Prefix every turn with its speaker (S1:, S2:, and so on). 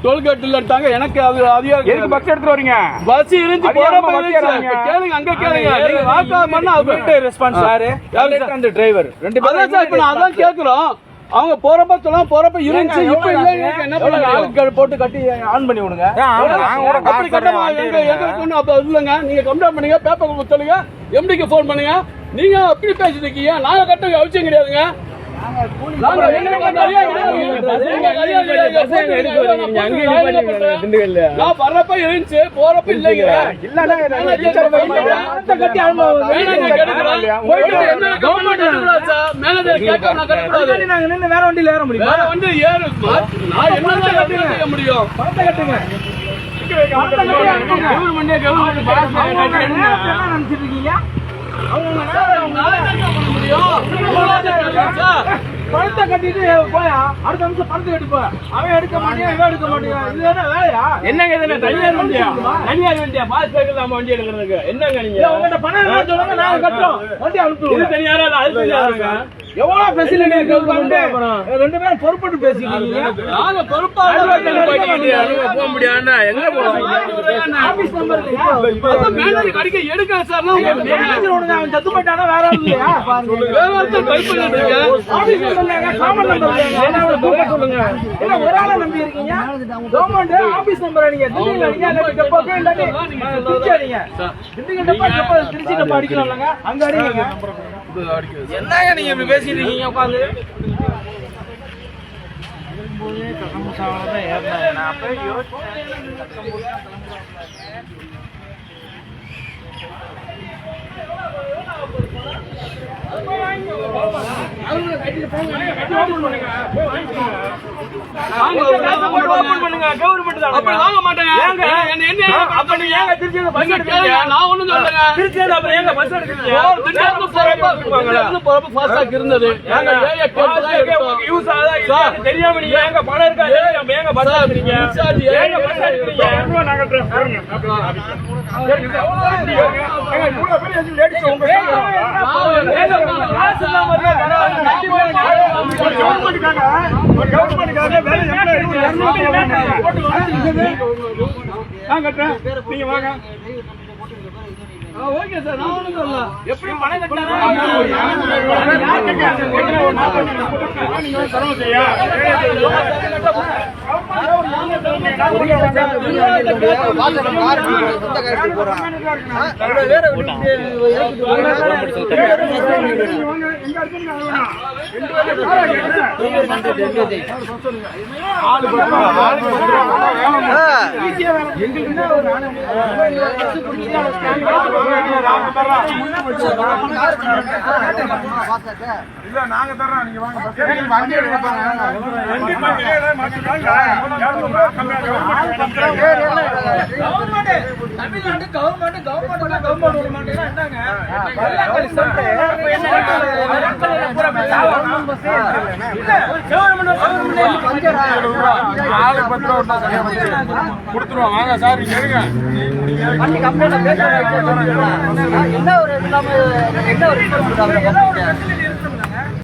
S1: டோல்கேட்ல எடுத்தாங்க எனக்கு அது
S2: எதுக்கு
S1: அதிகம்
S2: பஸ் எடுத்துட்டு வரீங்க?
S1: பஸ்
S2: அதிகாரமா
S1: போறப்ப கேளுங்க அங்க கேளுங்க. நீங்க வாக்கா பண்ணா அது.
S2: ரெஸ்பான்ஸ் யாரு?
S1: சார்?
S2: அந்த டிரைவர் ரெண்டு
S1: அதான் சார் இப்ப நான் அதான் கேக்குறோம். அவங்க போறப்ப சொல்லலாம் போறப்ப இருந்துச்சு. இப்ப இல்லைங்க என்ன பண்ண
S2: ஆளுக்கு போட்டு கட்டி ஆன் பண்ணி விடுங்க.
S1: அப்படி கட்டமா? எங்க எங்களுக்கு அப்ப இல்லைங்க. நீங்க கம்ப்ளைண்ட் பண்ணுங்க. பேப்பர் சொல்லுங்க. எம்டிக்கு ஃபோன் பண்ணுங்க. நீங்க அப்படி பேசிட்டு இருக்கீங்க. நாங்க கட்ட அவசியம் கிடையாதுங்க. வர்றப்ப இருந்துச்சு போறப்ப இல்லைங்க.
S2: வேற வண்டியில ஏற முடியுமா?
S1: வேற வந்து ஏறு. நான் என்ன செய்ய முடியும்?
S2: பணத்தை கட்டுங்க. பணத்தை கட்டிட்டு போயா அடுத்த நிமிஷம் பணத்தை கட்டி போய். அவன் எடுக்க மாட்டேன் இவன் எடுக்க மாட்டேன் இது என்ன வேலையா?
S1: என்னங்க இது தனியார் வண்டியா? தனியார் வண்டியா? பாஸ் பேக்கர் நம்ம வண்டி எடுக்கிறதுக்கு. என்னங்க நீங்க?
S2: உங்கள்கிட்ட பணம் சொல்லுங்க நாங்க கட்டுறோம். வண்டி அனுப்பி
S1: இது தனியாரா இல்ல அது தனியாருங்க
S2: எவ்வளவு ஃபெசிலிட்டி இருக்கு ரெண்டு பேரும் பொறுப்பட்டு பேசிக்கிறீங்க.
S1: நாங்க பொறுப்பா முடியாதுன்னா எங்க கடிக்க எடுக்க சார்.
S2: செத்து போயிட்டானா வேற
S1: வேற ஒருத்தர் ட்ரை பண்ணிட்டு இருக்கேன்.
S2: ஆபீஸ் நம்பர் இல்லையா காமன் நம்பர் இல்லையா என்ன அவனை தூக்க சொல்லுங்க. என்ன ஒரு ஆளை நம்பி இருக்கீங்க. கவர்மெண்ட் ஆபீஸ் நம்பர் நீங்க திருச்சி டெப்போ அடிக்கலாம்லங்க அங்க அடிங்க. என்னங்க நீங்க இப்படி பேசிட்டு இருக்கீங்க உட்காந்து?
S1: அப்படி வாங்க மாட்டேங்க
S2: ஏங்க?
S1: என்ன என்ன
S2: அப்ப நீங்க ஏங்க திருச்சி பஸ்
S1: நீங்க
S2: எடுக்கிறீங்க
S1: கேளுங்க, நான் போறப்ப- திண்டிவனம் போறப்ப fast-tag இருந்தது.
S2: யூஸ் ஆகுதா
S1: சார்.
S2: இல்லையான்னு தெரியாம நீங்க பணம் இருக்கா? ஏங்க பஸ் ஏங்க பஸ் நீங்க வாங்க
S1: ஓகே சார், நான் ஒண்ணும் சொல்லல.
S2: எப்படி பணம் கட்டினாரா
S3: இல்ல நாங்க தர்றோம். நீங்க
S2: தமிழ்நாடு கவர்மெண்ட் கவர்மெண்ட் கவர்மெண்ட் என்னங்க வெள்ளாக்களி சொல்லிட்டு அப்ப என்ன வெள்ளாக்களியில பூரா போய்
S3: ஆளு பத்து ரூபா கொடுத்துருவோம். வாங்க சார்
S4: பேச என்ன ஒரு இல்லாம என்ன ஒரு